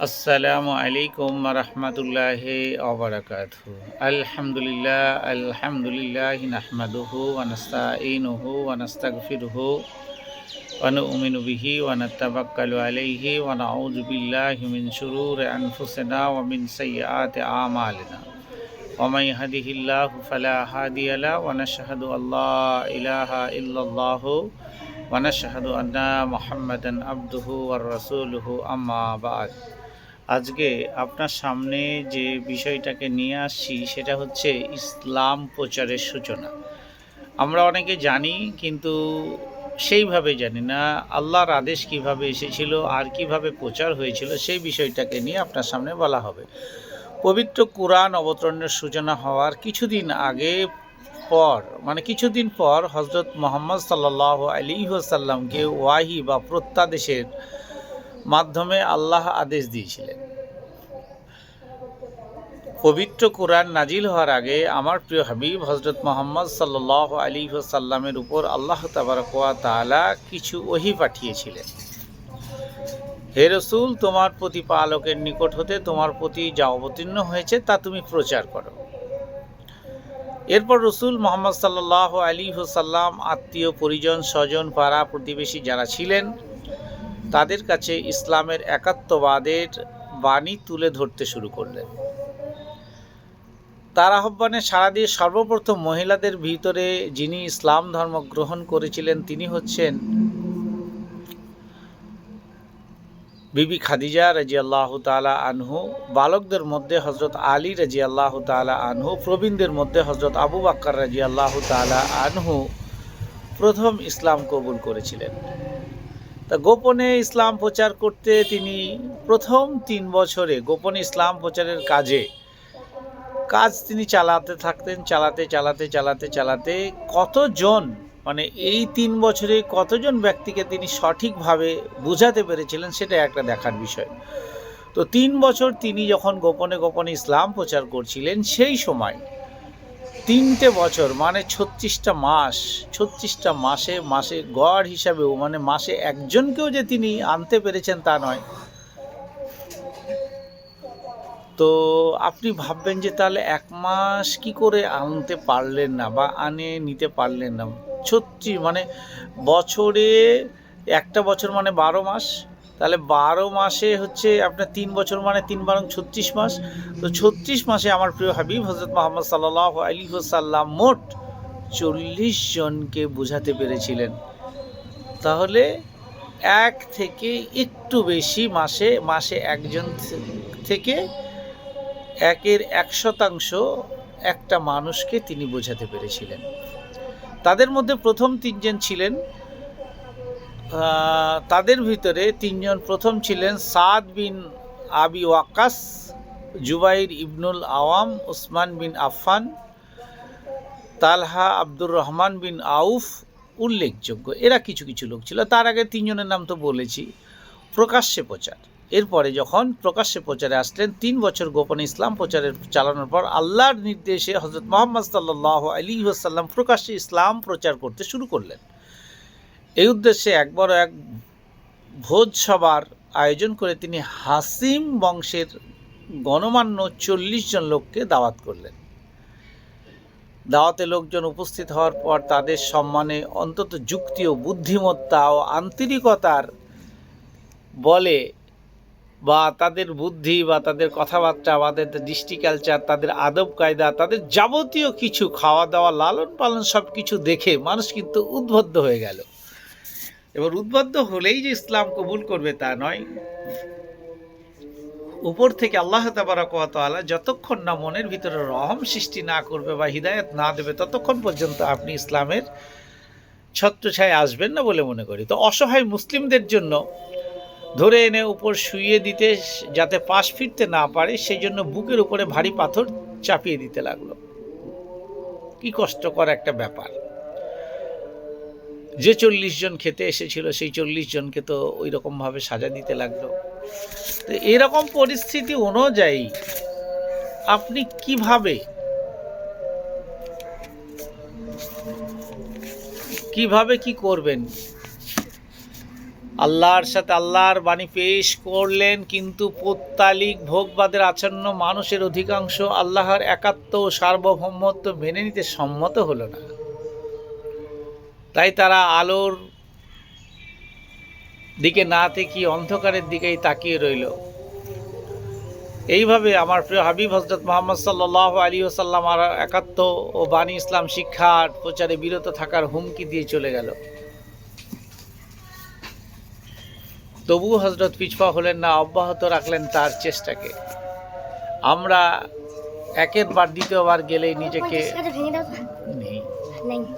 আসসালামু আলাইকুম রহমতুল্লাহ ওবরাকাত আলহামদুলিল্লাহ আলহামদুলিল্লাহ নাহমাদুহু ওয়ানাস্তাইনুহু ওয়ানাস্তাগফিরুহু ونؤمن به ونتوكل عليه ونعوذ بالله من شرور أنفسنا ومن سيئات أعمالنا ومن يهده الله فلا هادي له ونشهد أن لا إله إلا الله ونشهد أن محمدا عبده ورسوله أما بعد আজকে আপনার সামনে যে বিষয়টাকে নিয়ে আসছি, সেটা হচ্ছে ইসলাম প্রচারের সূচনা। আমরা অনেকে জানি, কিন্তু সেইভাবে জানি না, আল্লাহর আদেশ কীভাবে এসেছিল, আর কীভাবে প্রচার হয়েছিল, সেই বিষয়টাকে নিয়ে আপনার সামনে বলা হবে। পবিত্র কোরআন অবতরণের সূচনা হওয়ার কিছুদিন আগে পর মানে কিছুদিন পর হজরত মোহাম্মদ সাল্লাহ আলী সাল্লামকে ওয়াহি বা প্রত্যাদেশের মাধ্যমে আল্লাহ আদেশ দিয়েছিলেন। পবিত্র কোরআন নাজিল হওয়ার আগে আমার প্রিয় হাবিব হজরত মোহাম্মদ সাল্লাহ আলী সাল্লামের উপর আল্লাহ তাবারকোয়া তালা কিছু ওহি পাঠিয়েছিলেন। হে রসুল, তোমার প্রতিপালকের নিকট হতে তোমার প্রতি যা অবতীর্ণ হয়েছে তা তুমি প্রচার করো। এরপর রসুল মোহাম্মদ সাল্লাহ আলী সাল্লাম আত্মীয়, পরিজন, স্বজন, পাড়া প্রতিবেশী যারা ছিলেন তাদের কাছে ইসলামের একাত্মবাদের বাণী তুলে ধরতে শুরু করলেন। তার আহ্বানে সাড়া দিয়ে সর্বপ্রথম মহিলাদের ভিতরে যিনি ইসলাম ধর্ম গ্রহণ করেছিলেন, তিনি হচ্ছেন বিবি খাদিজা রাজি আল্লাহ তালা আনহু, বালকদের মধ্যে হজরত আলী রাজি আল্লাহ তালা আনহু, প্রবীণদের মধ্যে হজরত আবু বাক্কার রাজি আল্লাহ তালা আনহু প্রথম ইসলাম কবুল করেছিলেন। তা গোপনে ইসলাম প্রচার করতে তিনি প্রথম তিন বছরে গোপনে ইসলাম প্রচারের কাজে, কাজ তিনি চালাতে থাকতেন, চালাতে চালাতে চালাতে চালাতে কতজন মানে এই তিন বছরে কতজন ব্যক্তিকে তিনি সঠিকভাবে বুঝাতে পেরেছিলেন সেটা একটা দেখার বিষয়। তো তিন বছর তিনি যখন গোপনে গোপনে ইসলাম প্রচার করছিলেন সেই সময় তিনটে বছর মানে ছত্রিশটা মাস, ছত্রিশটা মাসে মাসে গড় হিসাবেও মানে মাসে একজনকেও যে তিনি আনতে পেরেছেন তা নয়। তো আপনি ভাববেন যে তাহলে এক মাস কি করে আনতে পারলেন না বা আনে নিতে পারলেন না? ছত্রিশ মানে বছরে একটা বছর মানে বারো মাস? তাহলে বারো মাসে হচ্ছে আপনার তিন বছর মানে তিন বারং ছত্রিশ মাস। তো ছত্রিশ মাসে আমার প্রিয় হাবিব হজরত মোহাম্মদ সাল্লাহ আলী সাল্লাম মোট চল্লিশ জনকে বোঝাতে পেরেছিলেন। তাহলে এক থেকে একটু বেশি মাসে মাসে একজন থেকে একের এক শতাংশ একটা মানুষকে তিনি বোঝাতে পেরেছিলেন। তাদের মধ্যে প্রথম তিনজন ছিলেন তাদের ভিতরে তিনজন প্রথম ছিলেন সাদ বিন আবি ওয়াকাস জুবাইর ইবনুল আওয়াম ওসমান বিন আফফান, তালহা আব্দুর রহমান বিন আউফ উল্লেখযোগ্য। এরা কিছু কিছু লোক ছিল। তার আগে তিনজনের নাম তো বলেছি। প্রকাশ্যে প্রচার। এরপরে যখন প্রকাশ্যে প্রচারে আসলেন, তিন বছর গোপনে ইসলাম প্রচারের চালানোর পর আল্লাহর নির্দেশে হজরত মোহাম্মদ সাল্লাহ আলী আসাল্লাম প্রকাশ্যে ইসলাম প্রচার করতে শুরু করলেন। এই উদ্দেশ্যে একবার এক ভোজ সভার আয়োজন করে তিনি হাসিম বংশের গণমান্য চল্লিশ জন লোককে দাওয়াত করলেন। দাওয়াতে লোকজন উপস্থিত হওয়ার পর তাদের সম্মানে অন্তত যুক্তি ও বুদ্ধিমত্তা ও আন্তরিকতার বলে বা তাদের বুদ্ধি বা তাদের কথাবার্তা বা তাদের দৃষ্টি কালচার, তাদের আদব কায়দা, তাদের যাবতীয় কিছু খাওয়া দাওয়া, লালন পালন সব কিছু দেখে মানুষ কিন্তু উদ্বুদ্ধ হয়ে গেল। এবার উদ্বুদ্ধ হলেই যে ইসলাম কবুল করবে তা নয়। উপর থেকে আল্লাহ তাবারকালা যতক্ষণ না মনের ভিতরে রহম সৃষ্টি না করবে বা হৃদায়ত না দেবে, ততক্ষণ পর্যন্ত আপনি ইসলামের ছত্রছায় আসবেন না বলে মনে করি। তো অসহায় মুসলিমদের জন্য ধরে এনে উপর শুইয়ে দিতে যাতে পাশ ফিরতে না পারে সেই জন্য বুকের উপরে ভারী পাথর চাপিয়ে দিতে লাগল। কি কষ্টকর একটা ব্যাপার। যে চল্লিশ জন খেতে এসেছিল, সেই চল্লিশ জনকে তো ওই রকমভাবে সাজা দিতে লাগল। তো এরকম পরিস্থিতি অনুযায়ী আপনি কীভাবে কীভাবে কি করবেন? আল্লাহর সাথে আল্লাহর বাণী পেশ করলেন, কিন্তু পত্তালিক ভোগবাদের আচ্ছন্ন মানুষের অধিকাংশ আল্লাহর একাত্ম ও সার্বভৌমত্ব মেনে নিতে সম্মত হলো না। তাই তারা আলোর দিকে না তাকিয়ে অন্ধকারের দিকেই তাকিয়ে রইল। এইভাবে আমার প্রিয় হাবিব হজরত মোহাম্মদ সাল্লাহ আলী ওসাল্লাম আর একাত্ম ও বাণী ইসলাম শিক্ষার প্রচারে বিরত থাকার হুমকি দিয়ে চলে গেল। তবু হজরত পিছপা হলেন না অব্যাহত রাখলেন তার চেষ্টাকে। আমরা একের বার দ্বিতীয়বার গেলেই নিজেকে নেই।